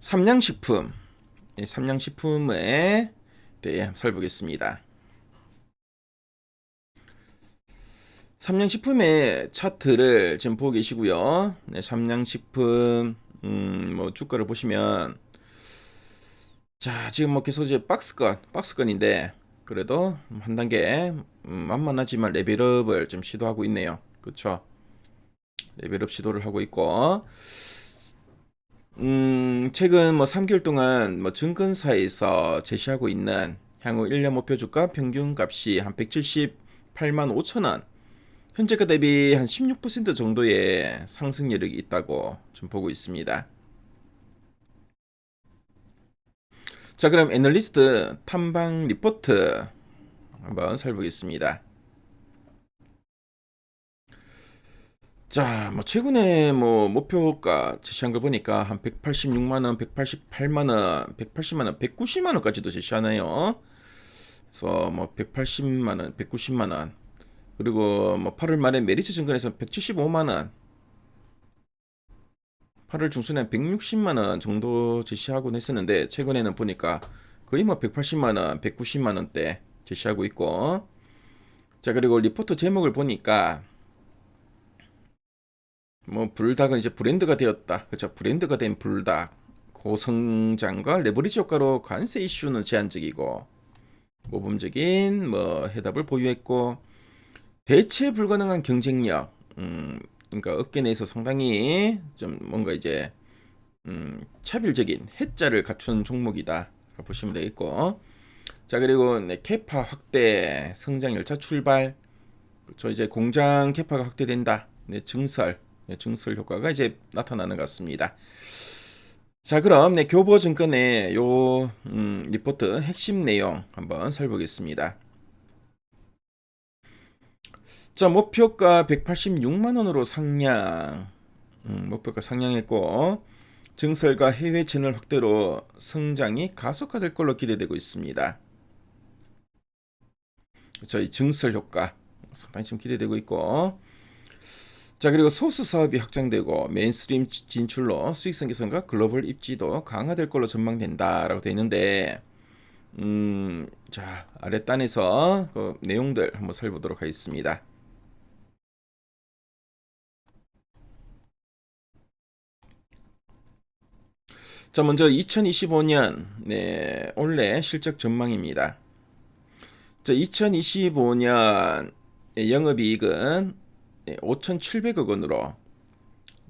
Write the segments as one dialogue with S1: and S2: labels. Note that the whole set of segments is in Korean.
S1: 삼양식품, 이 삼양식품에 대해 살펴보겠습니다. 삼양식품의 차트를 지금 보고 계시고요. 네, 삼양식품 음, 뭐 주가를 보시면 자, 지금 뭐 계속 이제 박스권, 박스권인데 그래도 한 단계 음, 만만하지만 레벨업을 좀 시도하고 있네요. 그쵸? 레벨업 시도를 하고 있고 음, 최근 뭐 3개월 동안 뭐 증권사에서 제시하고 있는 향후 1년 목표 주가 평균 값이 한 178만 5천 원. 현재가 대비 한 16% 정도의 상승 여력이 있다고 좀 보고 있습니다. 자, 그럼 애널리스트 탐방 리포트 한번 살펴보겠습니다. 자, 뭐 최근에 뭐 목표가 제시한 걸 보니까 한 186만 원, 188만 원, 180만 원, 190만 원까지도 제시하네요. 그래서 뭐 180만 원, 190만 원. 그리고 뭐 8월 말에 메리츠 증권에서 175만 원. 8월 중순에 160만 원 정도 제시하곤 했었는데 최근에는 보니까 거의 뭐 180만 원, 190만 원대 제시하고 있고. 자, 그리고 리포트 제목을 보니까 뭐 불닭은 이제 브랜드가 되었다. 그렇죠. 브랜드가 된 불닭. 고성장과 레버리지 효과로 관세 이슈는 제한적이고 모범적인 뭐 해답을 보유했고 대체 불가능한 경쟁력. 음, 그러니까 업계 내에서 상당히 좀 뭔가 이제 음, 차별적인 해자를 갖춘 종목이다. 보시면 되겠고. 자, 그리고 네, 캐파 확대, 성장 열차 출발. 그렇죠. 이제 공장 캐파가 확대된다. 네, 증설. 네, 증설 효과가 이제 나타나는 것 같습니다. 자, 그럼 네, 교보증권의 요 음, 리포트 핵심 내용 한번 살펴보겠습니다. 자, 목표가 186만 원으로 상향. 음, 목표가 상향했고 증설과 해외 채널 확대로 성장이 가속화될 걸로 기대되고 있습니다. 저희 증설 효과 상당히 좀 기대되고 있고 자 그리고 소스 사업이 확장되고 메인스트림 진출로 수익성 개선과 글로벌 입지도 강화될 걸로 전망된다라고 되어 있는데 음, 자 아랫단에서 그 내용들 한번 살펴보도록 하겠습니다. 자 먼저 2025년 네, 올해 실적 전망입니다. 자 2025년 영업이익은 5,700억 원으로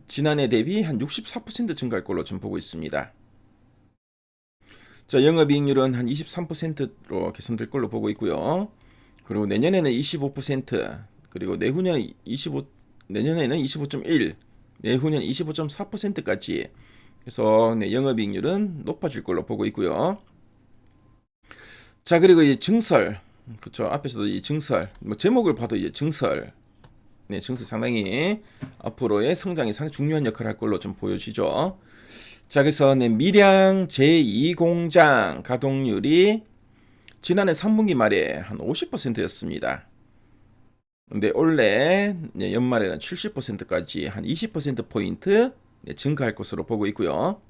S1: 지난해 대비 한 64% 증가할 걸로 지금 보고 있습니다. 자, 영업이익률은 한 23%로 개선될 걸로 보고 있고요. 그리고 내년에는 25%, 그리고 내후년 25, 내년에는 25.1, 내후년 25.4%까지 그래서 네, 영업이익률은 높아질 걸로 보고 있고요. 자, 그리고 이 증설, 그쵸 앞에서도 이 증설, 뭐 제목을 봐도 이제 증설, 네, 증설 상당히 앞으로의 성장에 상당히 중요한 역할을 할 걸로 좀 보여지죠. 자, 그래서 네, 밀양 제2공장 가동률이 지난해 3분기 말에 한 50%였습니다. 근데 올해 네, 연말에는 70%까지 한 20%포인트 네, 증가할 것으로 보고 있고요.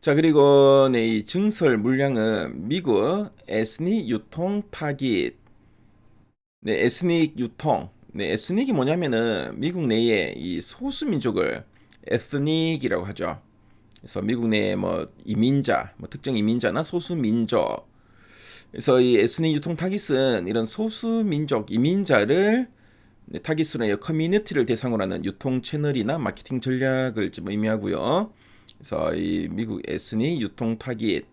S1: 자, 그리고 네, 이 증설 물량은 미국 에스닉 유통 타깃, 네, 에스닉 유통, 네, 에스닉이 뭐냐면은 미국 내에 이 소수 민족을 에스닉이라고 하죠. 그래서 미국 내에 뭐 이민자, 뭐 특정 이민자나 소수 민족. 그래서 이 에스닉 유통 타깃은 이런 소수 민족 이민자를 네, 타깃으로 해 커뮤니티를 대상으로 하는 유통 채널이나 마케팅 전략을 좀 의미하고요. 그래서 이 미국 에스닉 유통 타깃,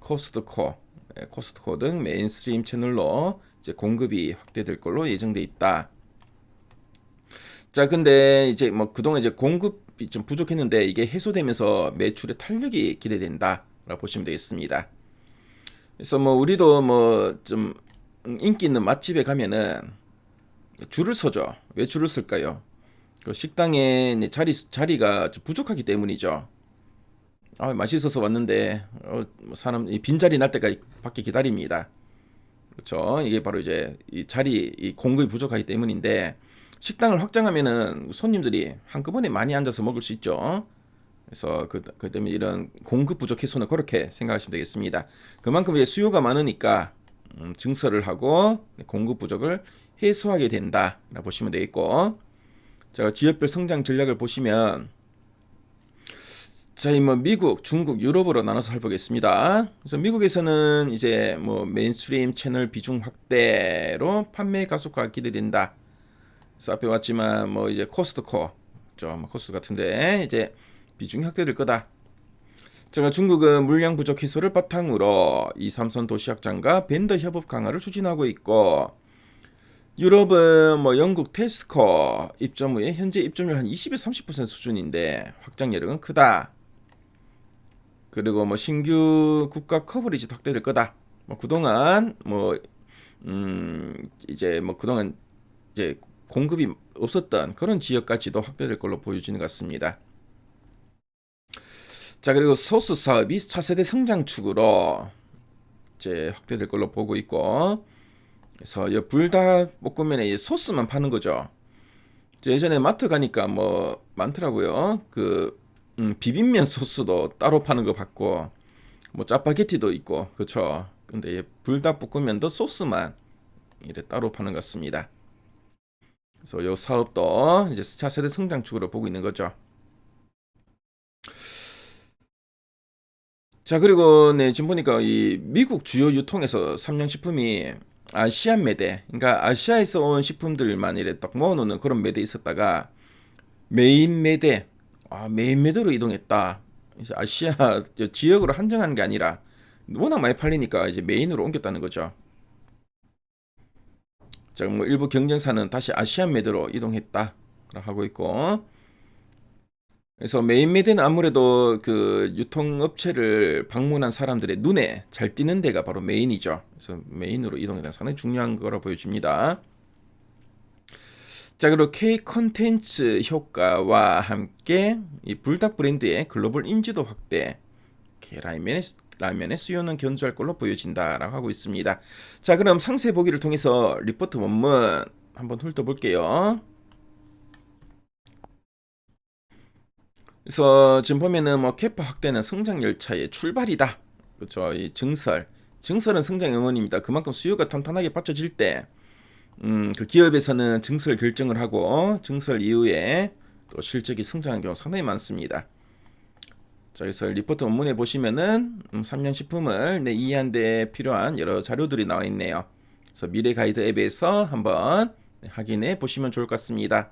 S1: 코스트코, 네, 코스트코 등 메인스트림 채널로 이제 공급이 확대될 걸로 예정돼 있다. 자, 근데 이제 뭐 그동안 이제 공급이 좀 부족했는데 이게 해소되면서 매출의 탄력이 기대된다라고 보시면 되겠습니다. 그래서 뭐 우리도 뭐 좀 인기 있는 맛집에 가면은 줄을 서죠. 왜 줄을 쓸까요? 그 식당에 자리 자리가 부족하기 때문이죠. 아, 맛있어서 왔는데 어, 뭐 사람 빈 자리 날 때까지 밖에 기다립니다. 그렇죠. 이게 바로 이제 이 자리 이 공급이 부족하기 때문인데 식당을 확장하면은 손님들이 한꺼번에 많이 앉아서 먹을 수 있죠. 그래서 그, 그 때문에 이런 공급 부족 해소는 그렇게 생각하시면 되겠습니다. 그만큼 이제 수요가 많으니까 음, 증설을 하고 공급 부족을 해소하게 된다라고 보시면 되겠고 자 지역별 성장 전략을 보시면 자, 이뭐 미국, 중국, 유럽으로 나눠서 살펴보겠습니다. 그래서 미국에서는 이제 뭐 메인스트림 채널 비중 확대로 판매 가속화가 기대된다. 앞에 왔지만 뭐 이제 코스트코, 좀 코스트 같은데 이제 비중이 확대될 거다. 자, 중국은 물량 부족 해소를 바탕으로 2, 3선 도시 확장과 벤더 협업 강화를 추진하고 있고 유럽은 뭐 영국 테스코 입점 후에 현재 입점률 한 20에서 30% 수준인데 확장 여력은 크다. 그리고 뭐 신규 국가 커버리지 확대될 거다. 뭐 그동안 뭐 음, 이제 뭐 그동안 이제 공급이 없었던 그런 지역까지도 확대될 걸로 보여지는 것 같습니다. 자, 그리고 소스 사업이 차세대 성장축으로 이제 확대될 걸로 보고 있고 그래서 이 불닭볶음면에 이 소스만 파는 거죠. 저 예전에 마트 가니까 뭐 많더라고요. 그 음, 비빔면 소스도 따로 파는 거 봤고 뭐 짜파게티도 있고 그렇죠. 근데 이 불닭볶음면도 소스만 이래 따로 파는 것 같습니다. 그래서 이 사업도 이제 차세대 성장축으로 보고 있는 거죠. 자 그리고 네 지금 보니까 이 미국 주요 유통에서 삼양식품이 아시안 매대 그러니까 아시아에서 온 식품들만 이래 딱 모아놓는 그런 매대 있었다가 메인 매대 아 메인 매대로 이동했다 아시아 지역으로 한정한 게 아니라 워낙 많이 팔리니까 이제 메인으로 옮겼다는 거죠 자 뭐 일부 경쟁사는 다시 아시안 매대로 이동했다 하고 있고 그래서 메인 매대는 아무래도 그 유통업체를 방문한 사람들의 눈에 잘 띄는 데가 바로 메인이죠. 그래서 메인으로 이동이 된 상당히 중요한 거라 보여집니다. 자, 그리고 K 컨텐츠 효과와 함께 이 불닭 브랜드의 글로벌 인지도 확대, 라면의, 라면의 수요는 견조할 걸로 보여진다라고 하고 있습니다. 자, 그럼 상세 보기를 통해서 리포트 원문 한번 훑어볼게요. 그래서 지금 보면은 뭐 캐파 확대는 성장 열차의 출발이다. 그렇죠. 이 증설. 증설은 성장 응원입니다. 그만큼 수요가 탄탄하게 받쳐질 때, 음, 그 기업에서는 증설 결정을 하고 증설 이후에 또 실적이 성장하는 경우 상당히 많습니다. 자, 그래서 리포트 원문에 보시면은 음, 3년 식품을 내 이해한 데 필요한 여러 자료들이 나와 있네요. 그래서 미래 가이드 앱에서 한번 확인해 보시면 좋을 것 같습니다.